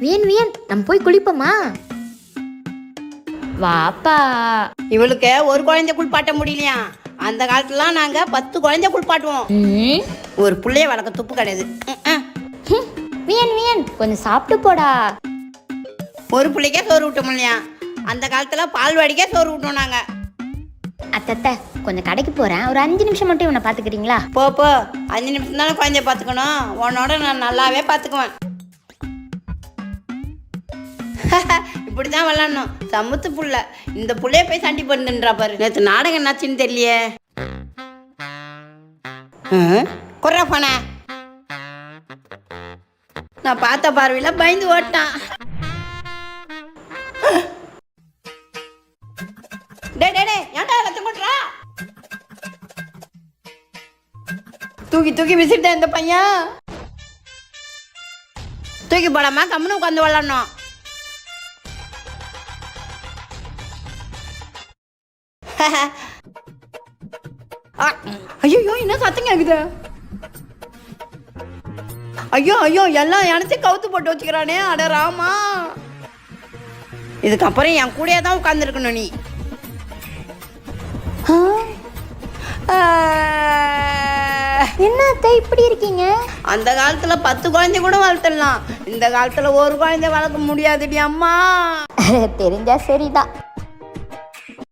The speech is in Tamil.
வியன் வியன் நம்ம போய் குளிப்போமா? வாப்பா. இவளுக்கு ஒரு குழந்தை குளிப்பாட்ட முடியலையா? அந்த காலத்துலலாம் நாங்க பத்து குழந்தை குளிப்பாட்டுவோம். ம். ஒரு புள்ளைய வளர்க்க துப்பு கிடையாது. வியன் வியன் கொஞ்சம் சாப்பிட்டு போடா. ஒரு பிள்ளைக்கே சோறு விட்டோம் இல்லையா அந்த காலத்துல பால்வாடிக்கே சோறு விட்டோம் நாங்க. அத்தத்தை கொஞ்சம் கடைக்கு போறேன். ஒரு அஞ்சு நிமிஷம் மட்டும் இவனை பாத்துக்கிறீங்களா போ போ. அஞ்சு நிமிஷம் தானே குழந்தைய பார்த்துக்கணும். உன்னோட நான் நல்லாவே பார்த்துக்குவேன். இப்படி தான் விளாடணும் சமுத்து புள்ள. இந்த புள்ளைய போய் சண்டி பண்ணுன்றா பாரு. நேற்று நாடகம் என்னாச்சுன்னு தெரியலையே. குறா போன. நான் பார்த்த பார்வையில் பயந்து ஓட்டான். டே டே டே ஏன்டா ரத்தம் கொட்டுறா? தூக்கி தூக்கி விசிட்டேன் இந்த பையன். தூக்கி போடாம கம்முன்னு உட்காந்து விளாடணும் ஐயோ என்ன சத்தம் கேக்குது ஐயோ ஐயோ எல்லாம் எனச்சு கவுத்து போட்டு வச்சுக்கிறானே அட ராமா. இதுக்கப்புறம் என் கூடயே தான் உட்காந்துருக்கணும் நீ. என்ன அத்தை இப்படி இருக்கீங்க? அந்த காலத்துல பத்து குழந்தை கூட வளர்த்துடலாம். இந்த காலத்துல ஒரு குழந்தை வளர்க்க முடியாதுடி அம்மா. தெரிஞ்சா சரிதான்.